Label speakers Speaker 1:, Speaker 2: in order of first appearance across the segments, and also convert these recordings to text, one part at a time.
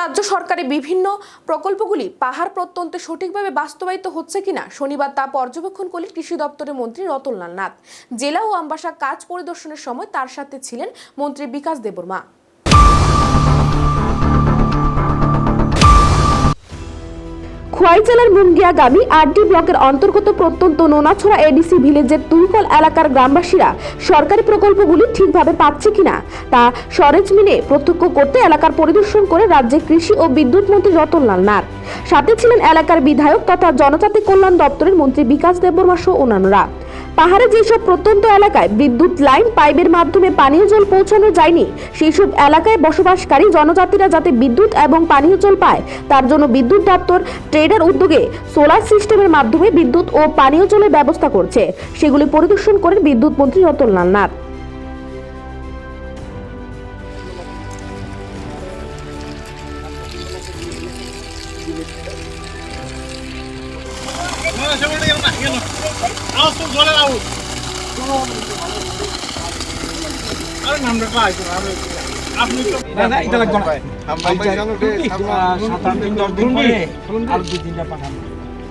Speaker 1: রাজ্য সরকারের বিভিন্ন প্রকল্পগুলি পাহাড় প্রত্যন্তে সঠিকভাবে বাস্তবায়িত হচ্ছে কিনা শনিবার তা পর্যবেক্ষণ করলেন কৃষি দপ্তরের মন্ত্রী রতনলাল নাথ। জেলা ও আমবাসা কাজ পরিদর্শনের সময় তার সাথে ছিলেন মন্ত্রী বিকাশ দেববর্মা। খোয়াই জেলার মুঙ্গিয়াগামী আরডি ব্লকের অন্তর্গত প্রত্যন্ত নোনাছড়া এডিসি ভিলেজের তুইকল এলাকার গ্রামবাসীরা সরকারি প্রকল্পগুলি ঠিকভাবে পাচ্ছে কিনা তা সরেজ মিনে প্রত্যক্ষ করতে এলাকার পরিদর্শন করে রাজ্যের কৃষি ও বিদ্যুৎ মন্ত্রী রতনলাল নাথ। সাথে ছিলেন এলাকার বিধায়ক তথা জনজাতি কল্যাণ দপ্তরের মন্ত্রী বিকাশ দেববর্মা সহ অন্যান্যরা। পাহাড়ে যেসব প্রত্যন্ত এলাকায় বিদ্যুৎ লাইন, পাইপের মাধ্যমে পানীয় জল পৌঁছানো যায়নি সেইসব এলাকায় বসবাসকারী জনজাতিরা যাতে বিদ্যুৎ এবং পানীয় জল পায়, তার জন্য বিদ্যুৎ দপ্তর ট্রেডার উদ্যোগে সোলার সিস্টেমের মাধ্যমে বিদ্যুৎ ও পানীয় জলের ব্যবস্থা করছে। সেগুলি পরিদর্শন করেন বিদ্যুৎ মন্ত্রী রতনলাল নাথ।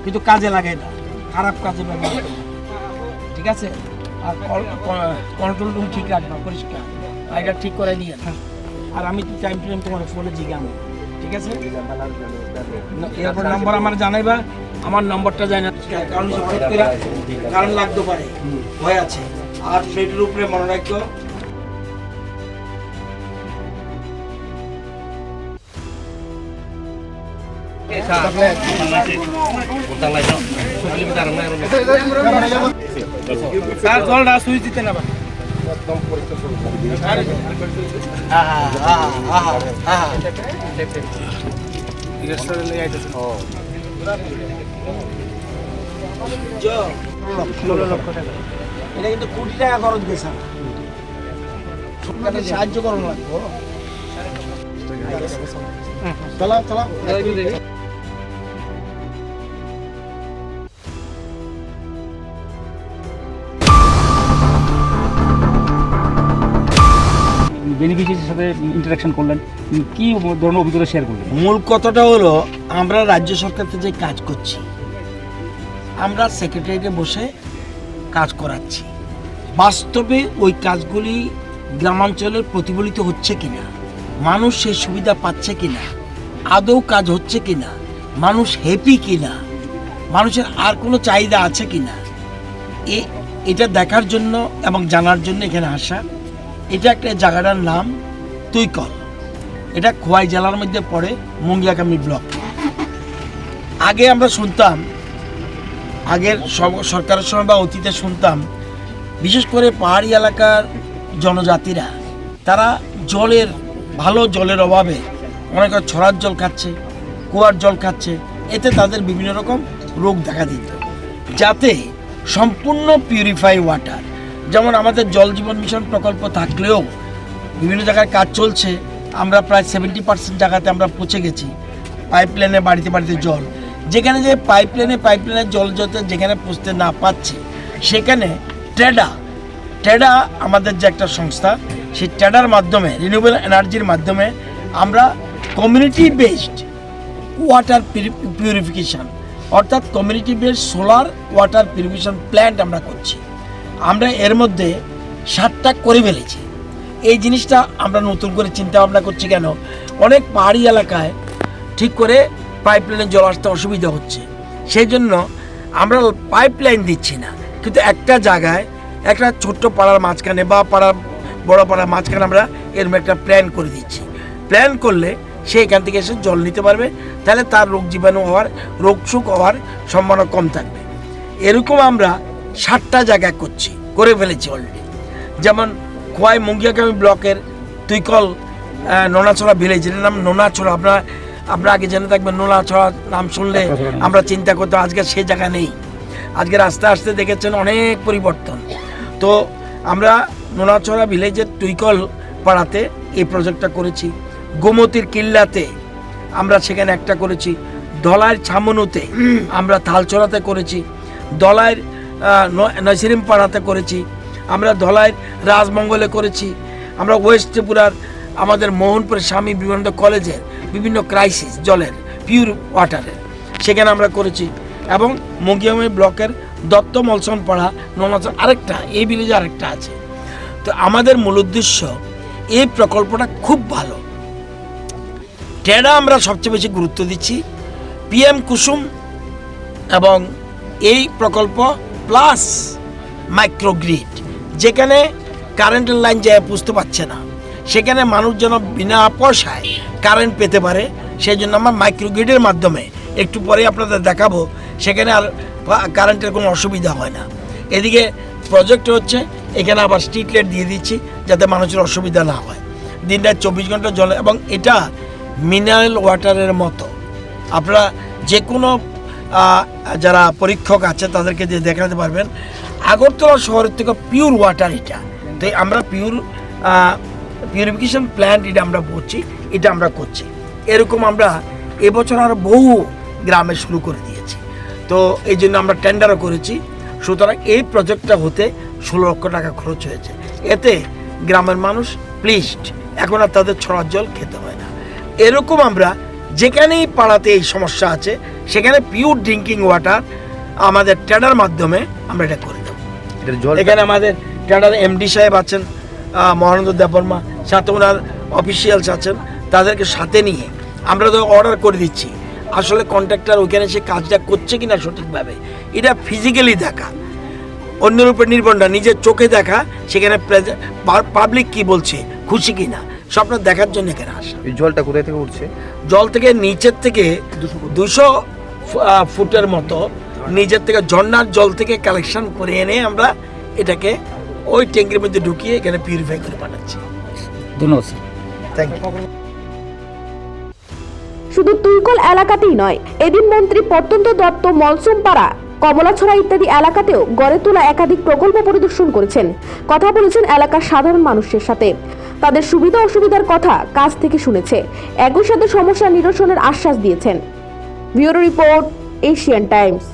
Speaker 2: কিন্তু কাজে লাগে না খারাপ কাজে ব্যবহার ঠিক আছে? আর কন্ট্রোল রুম ঠিক রাখবা পরিষ্কার। এটা ঠিক করে নিয়ে আর আমি টাইম টু টাইম তোমার ফোনে জিজ্ঞামো ঠিক আছে? এরপর নাম্বার আমার জানাইবা। আমার নম্বরটা জানি না। কারণ হঠাৎ করে কারণ লাগতে পারে ভয় আছে। আর সেটির উপরে মনে রাখো স্যার জলটা সুইচ দিতে না এটা কিন্তু কোটি টাকা খরচ গেছে। সরকারের সাহায্য করানো লাগবে। চলা চলা।
Speaker 3: বেনিফিশিয়ারির সাথে ইন্টারাকশন করলেন কি ধরনের অভিজ্ঞতা শেয়ার করলেন?
Speaker 2: মূল কথাটা হলো, আমরা রাজ্য সরকারতে যে কাজ করছি, আমরা সেক্রেটারিতে বসে কাজ করাচ্ছি। বাস্তবে ওই কাজগুলি গ্রামাঞ্চলের প্রতিফলিত হচ্ছে কিনা, মানুষ সেই সুবিধা পাচ্ছে কিনা, আদৌ কাজ হচ্ছে কিনা, মানুষ হ্যাপি কিনা, মানুষের আর কোনো চাহিদা আছে কিনা, এ, এটা দেখার জন্য এবং জানার জন্য এখানে আসা এটা একটা জায়গাটার নাম তুইকল। এটা খোয়াই জেলার মধ্যে পড়ে মঙ্গিয়াকামি ব্লক। আগে আমরা শুনতাম, আগের সরকারের সময় বা অতীতে শুনতাম, বিশেষ করে পাহাড়ি এলাকার জনজাতিরা, তারা জলের, ভালো জলের অভাবে অনেক ছড়ার জল খাচ্ছে, কুয়ার জল খাচ্ছে, এতে তাদের বিভিন্ন রকম রোগ দেখা দিত। যাতে সম্পূর্ণ পিউরিফাই ওয়াটার যেমন আমাদের জল জীবন মিশন প্রকল্প থাকলেও বিভিন্ন জায়গায় কাজ চলছে, আমরা প্রায় সেভেন্টি পার্সেন্ট জায়গাতে আমরা পৌঁছে গেছি পাইপ লাইনে বাড়িতে বাড়িতে জল। যেখানে যে পাইপ লাইনে পাইপ লাইনের জল যাতে যেখানে পৌঁছতে না পাচ্ছে সেখানে ট্রেডা ট্রেডা আমাদের যে একটা সংস্থা, সেই ট্রেডার মাধ্যমে রিনিউয়েবল এনার্জির মাধ্যমে আমরা কমিউনিটি বেসড ওয়াটার পিউরিফিকেশন অর্থাৎ community based solar water purification plant আমরা করছি। আমরা এর মধ্যে সাতটা করে ফেলেছি। এই জিনিসটা আমরা নতুন করে চিন্তা ভাবনা করছি কেন? অনেক পাহাড়ি এলাকায় ঠিক করে পাইপ লাইনে জল আসতে অসুবিধা হচ্ছে। সেই জন্য আমরা পাইপ লাইন দিচ্ছি না। কিন্তু একটা জায়গায় একটা ছোট্ট পাড়ার মাঝখানে বা পাড়ার বড় পাড়ার মাঝখানে আমরা এরকম একটা প্ল্যান করে দিচ্ছি। প্ল্যান করলে সে এখান থেকে এসে জল নিতে পারবে। তাহলে তার রোগ জীবাণু হওয়ার, রোগ সুখ হওয়ার সম্ভাবনা কম থাকবে। এরকম আমরা ষাটটা জায়গা করছি, করে ফেলেছি অলরেডি যেমন খোয়াই মুঙ্গিয়াকামি ব্লকের তুইকল নোনাছড়া ভিলেজ এর নাম নোনাছড়া। আপনারা আপনারা আগে জেনে থাকবেন, নোনাছড়া নাম শুনলে আমরা চিন্তা করতাম, আজকে সে জায়গা নেই। আজকে আস্তে আস্তে দেখেছেন অনেক পরিবর্তন। তো আমরা নোনাছড়া ভিলেজের তুইকল পাড়াতে এই প্রজেক্টটা করেছি। গোমতির কিল্লাতে আমরা সেখানে একটা করেছি। ধলাইয়ের ছামনুতে আমরা থালছড়াতে করেছি। দলাইয়ের নসিরিম পাড়াতে করেছি। আমরা ধলাইয়ের রাজমঙ্গলে করেছি। আমরা ওয়েস্ট ত্রিপুরার আমাদের মোহনপুরের স্বামী বিবেকানন্দ কলেজের বিভিন্ন ক্রাইসিস জলের পিওর ওয়াটারের সেখানে আমরা করেছি। এবং মগিয়ামি ব্লকের দত্ত মলসন পাড়া নোনাচর আরেকটা, এই ভিলেজে আরেকটা আছে। তো আমাদের মূল উদ্দেশ্য, এই প্রকল্পটা খুব ভালো। টেডা আমরা সবচেয়ে বেশি গুরুত্ব দিচ্ছি। পিএম কুসুম এবং এই প্রকল্প প্লাস মাইক্রোগ্রিড, যেখানে কারেন্টের লাইন যায় বুঝতে পারছে না। সেখানে মানুষ যেন বিনা পয়সায় কারেন্ট পেতে পারে সেই জন্য আমরা মাইক্রোগ্রিডের মাধ্যমে একটু পরে আপনাদের দেখাবো, সেখানে আর কারেন্টের কোনো অসুবিধা হয় না। এদিকে প্রজেক্ট হচ্ছে, এখানে আবার স্ট্রিট লাইট দিয়ে দিচ্ছি, যাতে মানুষের অসুবিধা না হয়। দিন রাত চব্বিশ ঘণ্টা জল, এবং এটা মিনারেল ওয়াটারের মতো। আপনারা যে কোনো যারা পরীক্ষক আছে, তাদেরকে দিয়ে দেখাতে পারবেন। আগরতলা শহরের থেকে পিওর ওয়াটার এটা। তো আমরা পিওর পিউরিফিকেশন প্ল্যান্ট এটা আমরা বলছি, এটা আমরা করছি। এরকম আমরা এবছর আরও বহু গ্রামে শুরু করে দিয়েছি। তো এই জন্য আমরা টেন্ডারও করেছি। সুতরাং এই প্রজেক্টটা হতে ষোলো লক্ষ টাকা খরচ হয়েছে। এতে গ্রামের মানুষ প্লিজড এখন আর তাদের ছড়ার জল খেতে হয় না। এরকম আমরা যেখানেই পাড়াতে এই সমস্যা আছে সেখানে পিওর ড্রিঙ্কিং ওয়াটার আমাদের ট্যাডার মাধ্যমে আমরা এটা করে দেবো। এখানে আমাদের ট্যাডার এমডি সাহেব আছেন মহানন্দ দেববর্মা সাথে ওনার অফিসিয়ালস আছেন তাদেরকে সাথে নিয়ে আমরা তো অর্ডার করে দিচ্ছি। আসলে কন্ট্রাক্টর ওইখানে সে কাজটা করছে কি না সঠিকভাবে এটা ফিজিক্যালি দেখা। অন্যের উপর নির্ভর না নিজের চোখে দেখা সেখানে পাবলিক কি বলছে খুশি কিনা সবটা দেখার জন্য এখানে আসা।
Speaker 4: জলটা কোথায় থেকে উঠছে?
Speaker 2: জল থেকে নিচের থেকে দুশো ফুটের মতো নিজের থেকে ঝর্ণার জল থেকে কালেকশন করে এনে আমরা এটাকে ওই ট্যাঙ্কের মধ্যে ঢুকিয়ে এখানে পিউরিফাই করে পাঠাচ্ছি
Speaker 3: ধন্যবাদ স্যার
Speaker 4: থ্যাংক ইউ
Speaker 1: শুধু তুইকল এলাকাতেই নয় এদিন মন্ত্রী প্রত্যন্ত দত্ত মলসুমপাড়া কমলাছড়া ইত্যাদি এলাকাতেও গড়ে তোলা একাধিক প্রকল্প পরিদর্শন করেছেন। কথা বলেছেন এলাকার সাধারণ মানুষের সাথে। তাদের সুবিধা অসুবিধার কথা কাছ থেকে শুনেছে। একই সাথে সমস্যা নিরসনের আশ্বাস দিয়েছেন। Bureau report Asian Times